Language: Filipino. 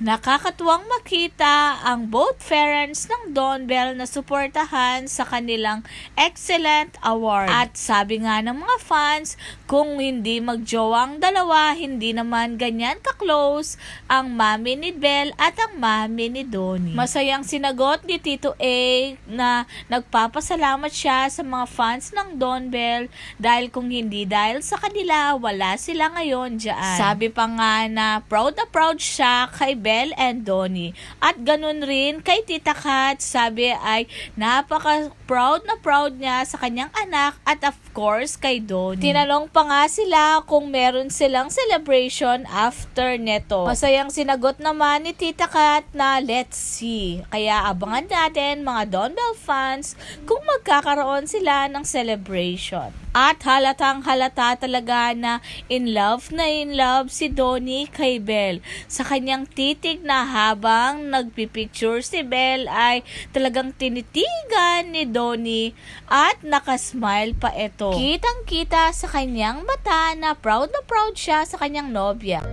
Nakakatuwang makita ang both parents ng Don Bell na suportahan sa kanilang excellent award. At sabi nga ng mga fans, kung hindi magjowa ang dalawa, hindi naman ganyan ka-close ang mami ni Bell at ang mami ni Donnie. Masayang sinagot ni Tito A na nagpapasalamat siya sa mga fans ng Don Bell dahil kung hindi dahil sa kanila, wala sila ngayon dyan. Sabi pa nga na proud na proud siya kay Bell and Donnie. At ganun rin kay Tita Kat, sabi ay napaka proud na proud niya sa kanyang anak at of course kay Donnie. Tinanong pa nga sila kung meron silang celebration after neto. Masayang sinagot naman ni Tita Kat na let's see. Kaya abangan natin mga Don Bell fans kung magkakaroon sila ng celebration. At halatang halata talaga na in love na in love si Donnie kay Belle. Sa kanyang titig na habang nagpipicture si Belle ay talagang tinitigan ni Donnie at nakasmile pa ito. Kitang kita sa kanyang mata na proud na proud siya sa kanyang nobya.